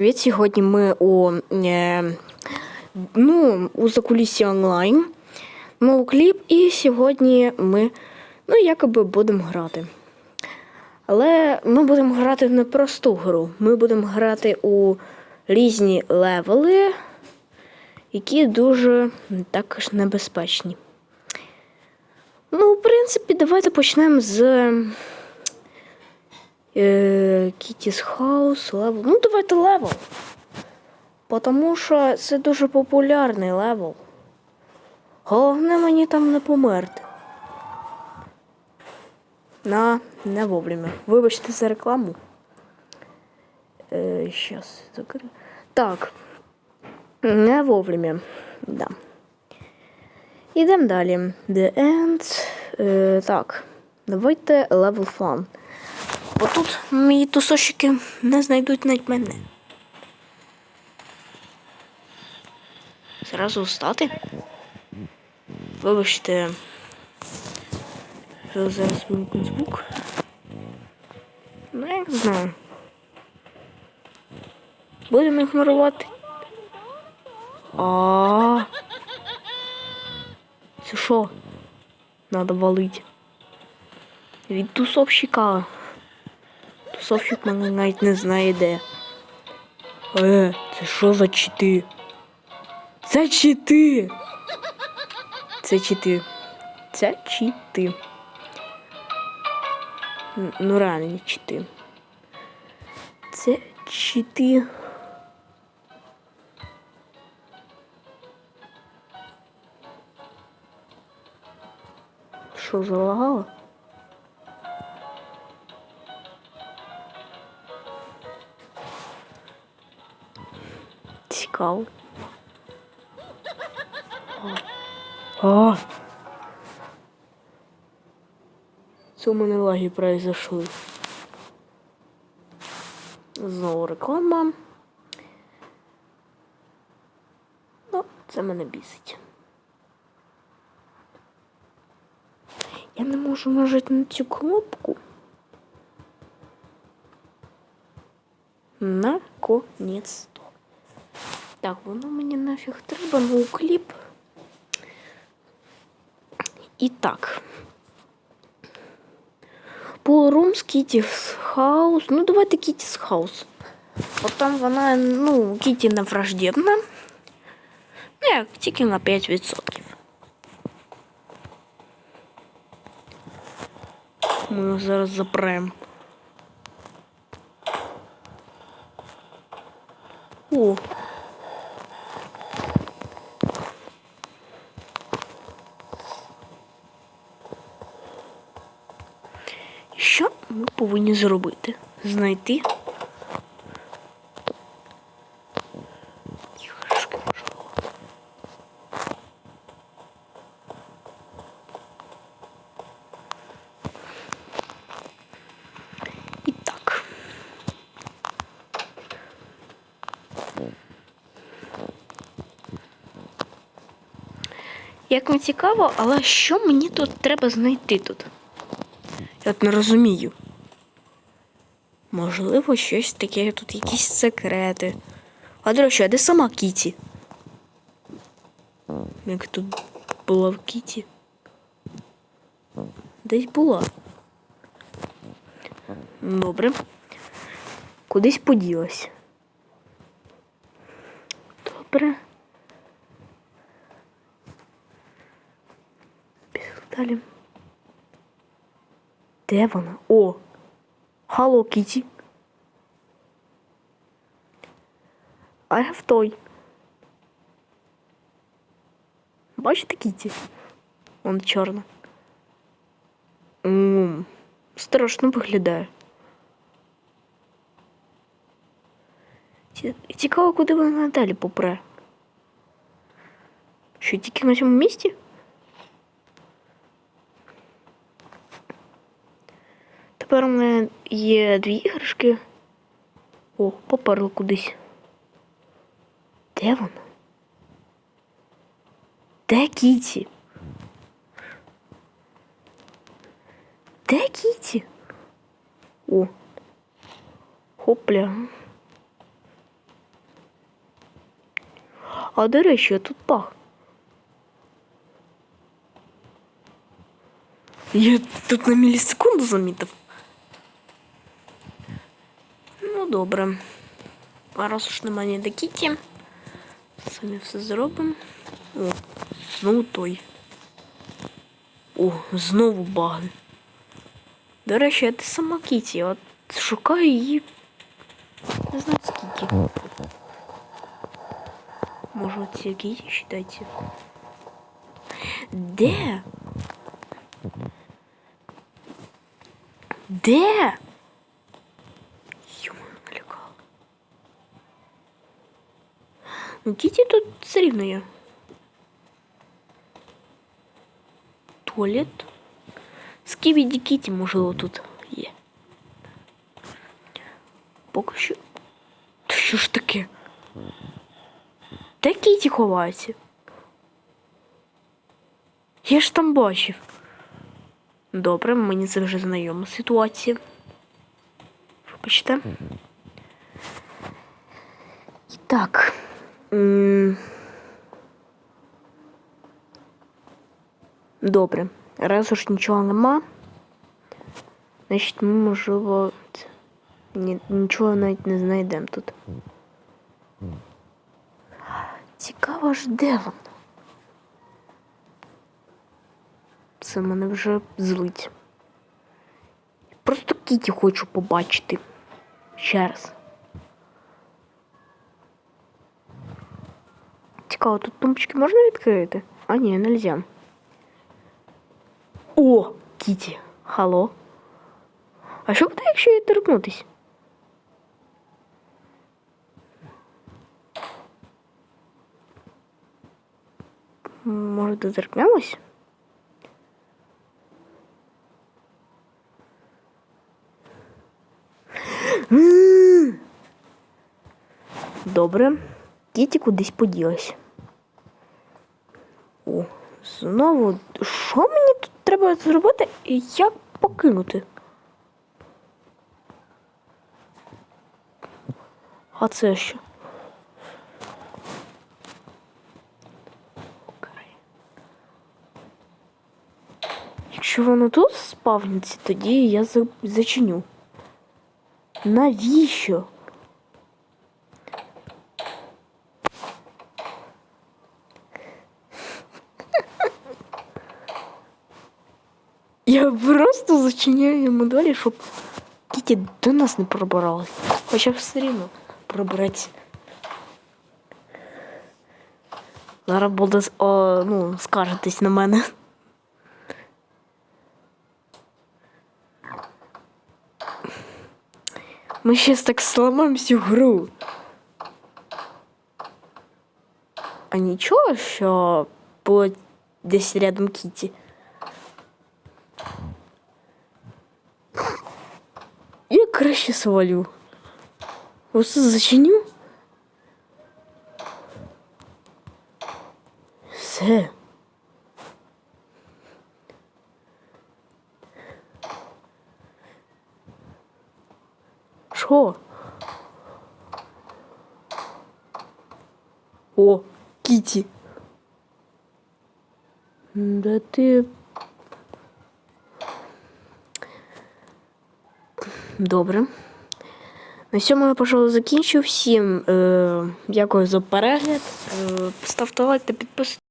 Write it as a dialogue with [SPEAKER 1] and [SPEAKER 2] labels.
[SPEAKER 1] Привіт, сьогодні ми у, е, ну, у закулісі онлайн. Мов кліп, і сьогодні ми ну, якоби будемо грати. Але ми будемо грати в непросту гру. Ми будемо грати у різні левели, які дуже також небезпечні. Ну, в принципі, давайте почнемо з е, Kitty's House, левел. Ну, давайте левел. Тому що це дуже популярний левел. Головне мені там не померти. На, не вовремя. Вибачте за рекламу. Е, щас закрию. Так. Не вовремя. Да. Ідемо далі. The End. Е, так. Давайте level fun. Бо тут мої тусощики не знайдуть навіть мене. Зразу встати. Вибачте. що Зараз вимкнуть звук. Ну, я не знаю. Будемо ігнорувати. А. Це що? Надо валить. Від тусовщика. Тусовщик мене навіть не знає де. Е, це що за чити? Це чити. Це чити. Це чити. Ну реально чити. Це чити. Що залагало? Цікаво. А. Це у мене лаги произошли. Знову реклама. Ну, це мене бісить. Я не можу нажати на цю кнопку. Наконець-то. Так, воно мені нафіг треба, ну кліп. І так. Ballrooms, Kitty's House. Ну, давайте Kitty's House. От там вона, ну, Кіті не враждебна. Ну, як тільки на 5%. Ми його зараз запрем. О. Що ми повинні зробити? Знайти. І так. Як не цікаво, але що мені тут треба знайти тут? Я не розумію. Можливо, щось таке, тут якісь секрети. А до речі, а де сама Кіті? Як тут була в Кіті? Десь була. Добре. Кудись поділась. Добре. Пішли Далі. Де вона? О! Халло, Кіті. I have toy. Бачите Кіті? Вон чорна. М, Страшно виглядає. Ці- Цікаво, куди вона далі попре. Що тільки на цьому місці? Тепер у мене є дві іграшки. О, поперли кудись. Де вона? Де Кіті? Де Кіті? О. Хопля. А до речі, тут пах. Я тут на мілісекунду замітив. Ну, добре. Раз уж немає ні до Кіті. Самі все зробимо. О, знову той. О, знову баги. До речі, а ти сама Кіті. От шукаю її. Не знаю скільки. Може, оці Кіті считайте. Де? Де? Ну, Кіті тут все рівно є. Туалет. Скібіді Кіті, можливо, тут є. Поки що. Та що ж таке? Де Кіті ховається? Я ж там бачив. Добре, мені це вже знайома ситуація. Вибачте. І так. Добре. Раз уж нічого нема. Значить, ми, можливо, ні, нічого навіть не знайдемо тут. Цікаво ж, де воно? Це мене вже злить. Просто Кіті хочу побачити. Ще раз. Цікаво, тут тумбочки можна відкрити? А ні, нельзя. О, Кіті, хало. А що буде, якщо її торкнутись? М, Може, доторкнемось? М. Добре. Кіті кудись поділась. О, знову. Що мені тут треба зробити і як покинути? А це що? Якщо воно тут спавниться, тоді я зачиню. Навіщо? Я просто зачиняю йому далі, щоб Кіті до нас не пробиралась. Хоча все рівно пробереться. Зараз буде о, ну, скаржитись на мене. Ми щас так сламаємо всю гру. А нічого, що було десь рядом Кіті. Я краще свалю. Ось зачиню. Все. Що? О, Кіті. Да ти. Добре. На цьому я, пожалуй, закінчу. Всім е, дякую за перегляд. Е, ставте лайк та підписуйтесь.